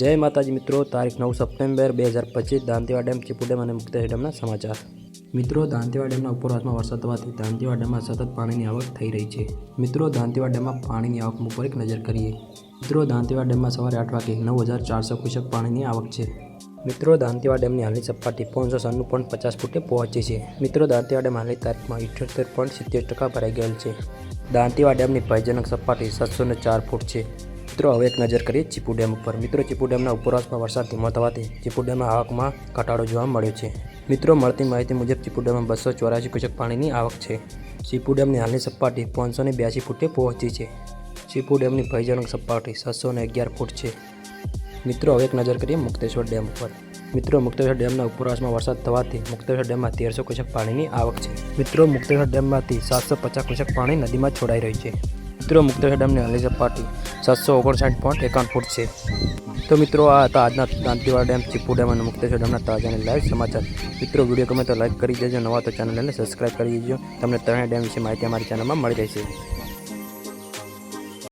જય માતાજી મિત્રો, તારીખ નવ સપ્ટેમ્બર બે હજાર પચીસ દાંતીવા ડેમ ચીપુ ડેમ અને મુક્તેશ ડેમના સમાચાર. મિત્રો દાંતીવા ડેમના ઉપરવાસમાં વરસાદ થવાથી દાંતીવા ડેમમાં સતત પાણીની આવક થઈ રહી છે. મિત્રો દાંતીવા ડેમમાં પાણીની આવક ઉપર એક નજર કરીએ. મિત્રો દાંતીવા ડેમમાં સવારે આઠ વાગે નવ હજાર ચારસો ક્યુસેક પાણીની આવક છે. મિત્રો દાંતીવા ડેમની હાલની સપાટી પાંચસો સાનું પોઈન્ટ પચાસ ફૂટે પહોંચી છે. મિત્રો દાંતીવા ડેમ હાલની તારીખમાં ઇઠ્યોતેર પોઈન્ટ સિત્તેર ટકા ભરાઈ ગયેલ છે. દાંતીવા ડેમની ભયજનક સપાટી સાતસો ચાર ફૂટ છે. મિત્રો, હવે એક નજર કરીએ ચીપુ ડેમ ઉપર. મિત્રો, ચીપુ ડેમના ઉપરવાસમાં વરસાદ ધીમો થવાથી ચીપુ ડેમમાં આવકમાં ઘટાડો જોવા મળ્યો છે. મિત્રો, મળતી માહિતી મુજબ ચીપુ ડેમમાં બસો ચોરાસી ક્યુસેક પાણીની આવક છે. ચીપુ ડેમની હાલની સપાટી પાંચસો ને બ્યાસી ફૂટે પહોંચી છે. ચીપુ ડેમની ભયજનક સપાટી છસો ને અગિયાર ફૂટ છે. મિત્રો, હવે એક નજર કરીએ મુક્તેશ્વર ડેમ ઉપર. મિત્રો, મુક્તેશ્વર ડેમના ઉપરવાસમાં વરસાદ થવાથી મુક્તેશ્વર ડેમમાં તેરસો ક્યુસેક પાણીની આવક છે. મિત્રો, મુક્તેશ્વર ડેમમાંથી સાતસો પચાસ ક્યુસેક પાણી નદીમાં છોડાઈ રહ્યું છે. મિત્રો મુક્તેશ્વર ડેમની હાલની સપાટી સાતસો ઓગણસાઠ પોઈન્ટ એકાવન ફૂટ છે. તો મિત્રો, આ હતા આજના દાંતીવાડા ડેમ ચીપુ ડેમ અને મુક્તેશ્વર ડેમના તાજાને લાઈવ સમાચાર. મિત્રો વીડિયો ગમે તો લાઈક કરી દેજો, નવા તો ચેનલને સબસ્ક્રાઈબ કરી દેજો. તમને ત્રણેય ડેમ વિશે માહિતી અમારી ચેનલમાં મળી રહેશે.